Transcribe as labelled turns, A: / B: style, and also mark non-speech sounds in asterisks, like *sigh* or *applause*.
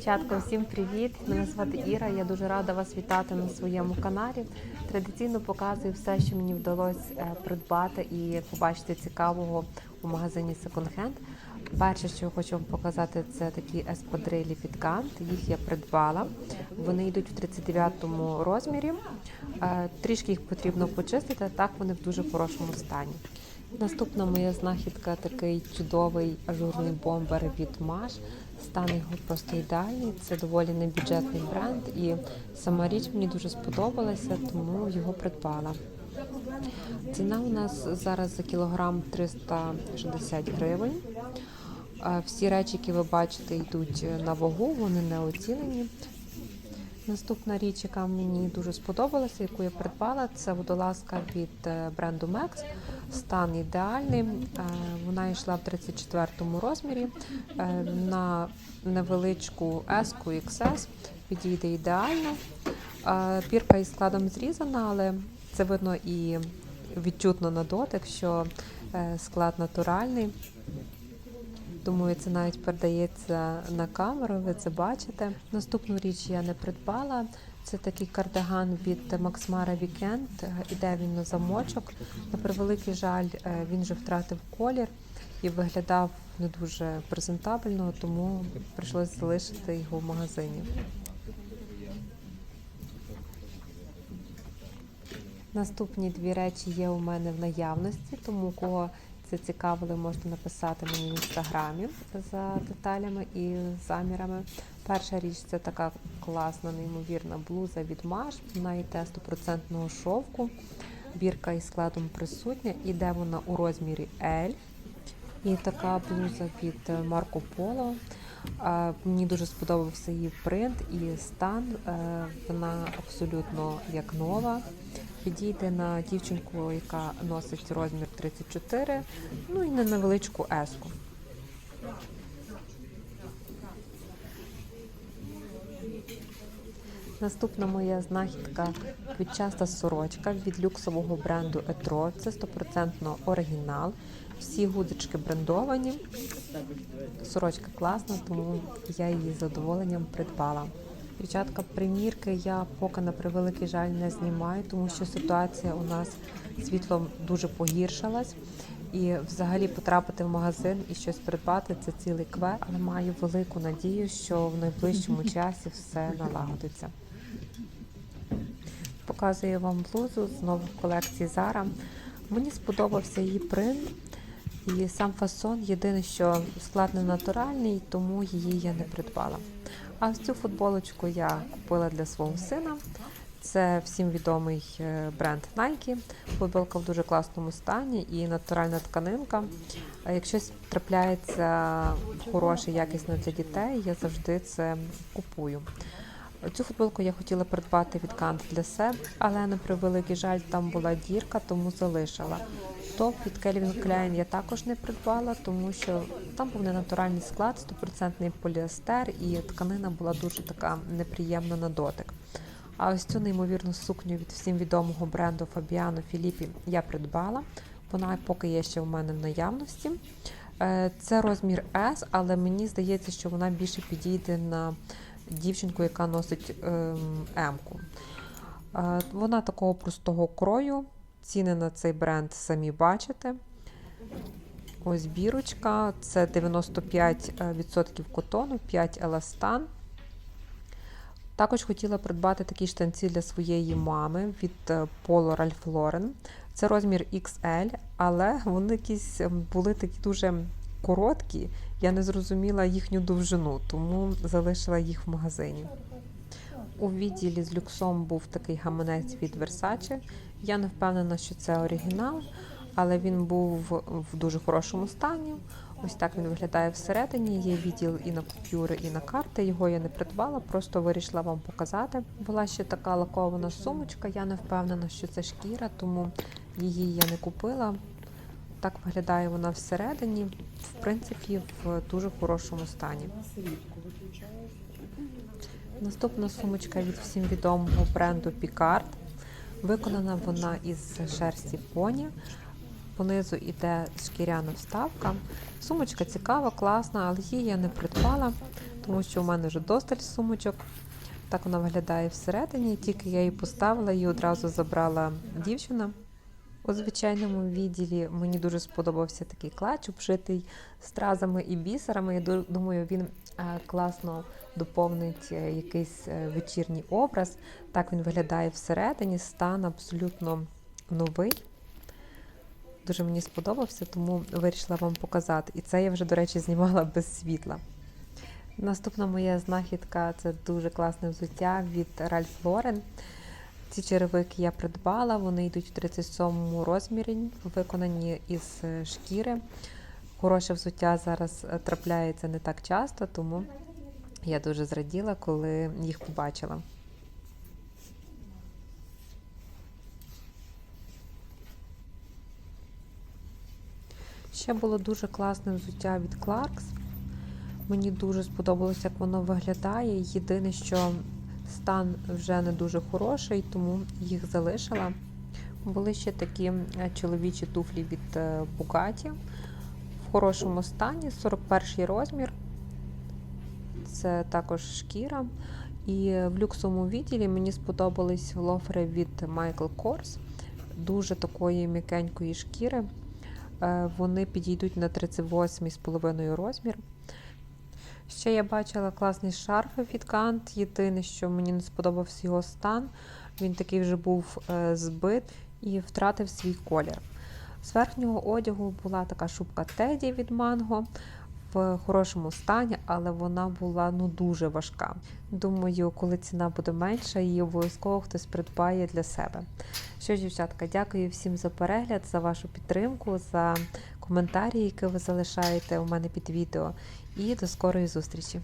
A: Дівчатка, всім привіт! Мене звати Іра. Я дуже рада вас вітати на своєму каналі. Традиційно показую все, що мені вдалося е, придбати і побачити цікавого у магазині Second Hand. Перше, що я хочу вам показати, це такі еспадрилі від Gantt. Їх я придбала. Вони йдуть в 39-му розмірі. Е, Трішки їх потрібно почистити, так вони в дуже хорошому стані. Наступна моя знахідка такий чудовий ажурний бомбер від Маш. Стан його просто ідеальний. Це доволі небюджетний бренд, і сама річ мені дуже сподобалася, тому його придбала. Ціна у нас зараз за кілограм 360 гривень. Е, Всі речі, які ви бачите, йдуть на вагу, вони не оцінені. Наступна річ, яка мені дуже сподобалася, яку я придбала, це водолазка від е, бренду Max. Стан ідеальний. Е, Вона йшла в 34-му розмірі е, на невеличку S, XS. Підійде ідеально. Пірка із складом зрізана, але це видно і відчутно на дотик, що склад натуральний. Думаю, це навіть передається на камеру, ви це бачите. Наступну річ я не придбала. Це такий кардиган від Maxmara Weekend. Іде він на замочок. На превеликий жаль, е, він вже втратив колір і виглядав не дуже презентабельно, тому прийшлося залишити його в магазині. Наступні дві речі є у мене в наявності, тому кого це цікавило, можете написати мені в інстаграмі за деталями і замірами. Перша річ це така класна, неймовірна блуза від Маш. Вона йде 100% шовку. Бірка із складом присутня. Іде вона у розмірі L. І така блуза від Марко Поло. Е, Мені дуже сподобався її принт і стан. Е, Вона абсолютно як нова. Підійде на дівчинку, яка носить розмір 34, ну і на невеличку еску. Наступна моя знахідка квітчаста сорочка від люксового бренду Етро. Це 100% оригінал. Всі гудочки брендовані. Сорочка класна, тому я її з задоволенням придбала. Дівчатка, примірки я поки на превеликий жаль не знімаю, тому що ситуація у нас світлом дуже погіршилась. І взагалі потрапити в магазин і щось придбати це цілий квест, але маю велику надію, що в найближчому *laughs* часі все налагодиться. Показую вам блузу знову в колекції Zara. Мені сподобався її принт і сам фасон. Єдине, що склад не натуральний, тому її я не придбала. А цю футболочку я купила для свого сина. Це всім відомий е, бренд Nike. Футболка в дуже класному стані і натуральна тканинка. Якщо трапляється хороше, якісне для дітей, я завжди це купую. Цю футболку я хотіла придбати від Кант для себе, але на превеликий жаль, там була дірка, тому залишила. Топ від Calvin Klein я також не придбала, тому що там був ненатуральний склад, 100% поліестер, і тканина була дуже така неприємна на дотик. А ось цю неймовірну сукню від всім відомого бренду Fabiano Filippi я придбала. Вона поки є ще в мене в наявності. Е, Це розмір S, але мені здається, що вона більше підійде на дівчинку, яка носить ем, М-ку. Е, Вона такого простого крою. Ціни на цей бренд самі бачите. Ось бірочка, це 95% котону, 5 еластан. Також хотіла придбати такі штанці для своєї мами від е, Polo Ralph Lauren. Це розмір XL, але вони якісь були такі дуже короткі. Я не зрозуміла їхню довжину, тому залишила їх в магазині. У відділі з люксом був такий гаманець від Versace. Я не впевнена, що це оригінал, але він був в дуже хорошому стані. Ось так він виглядає всередині. Є відділ і на купюри, і на карти. Його я не придбала, просто вирішила вам показати. Була ще така лакована сумочка. Я не впевнена, що це шкіра, тому її я не купила. Так виглядає вона всередині, в принципі, в дуже хорошому стані. Наступна сумочка від всім відомого бренду Picard. Виконана вона із шерсті поні. понизу йде шкіряна вставка. Сумочка цікава, класна, але її я не придбала, тому що у мене вже досталь сумочок. Так вона виглядає всередині. Тільки я її поставила, її одразу забрала дівчина. У звичайному відділі мені дуже сподобався такий клач, обшитий стразами і бісерами. Я думаю, він е, класно доповнить е, якийсь е, вечірній образ. Так він виглядає всередині, стан абсолютно новий. Дуже мені сподобався, тому вирішила вам показати. І це я вже, до речі, знімала без світла. Наступна моя знахідка це дуже класне взуття від Ralph Lauren. Ці черевики я придбала, вони йдуть в 37 розмірі, виконані із шкіри. Хороше взуття зараз е, трапляється не так часто, тому я дуже зраділа, коли їх побачила. Ще було дуже класне взуття від Clarks. Мені дуже сподобалося, як воно виглядає. Єдине, що стан вже не дуже хороший, тому їх залишила. Були ще такі е, чоловічі туфлі від е, Bugatti в хорошому стані, 41 розмір. Це також шкіра. І в люксовому відділі мені сподобались лофери від Michael Kors, дуже такої м'якенької шкіри. Е, Вони підійдуть на 38,5 розмір. Ще я бачила класний шарф від Кант. Єдине, що мені не сподобався його стан. Він такий вже був е, збит і втратив свій колір. З верхнього одягу була така шубка Теді від Манго в хорошому стані, але вона була ну дуже важка. Думаю, коли ціна буде менша, її обов'язково хтось придбає для себе. Що ж, дівчатка, дякую всім за перегляд, за вашу підтримку, за коментарі, які ви залишаєте у мене під відео. І до скорої зустрічі!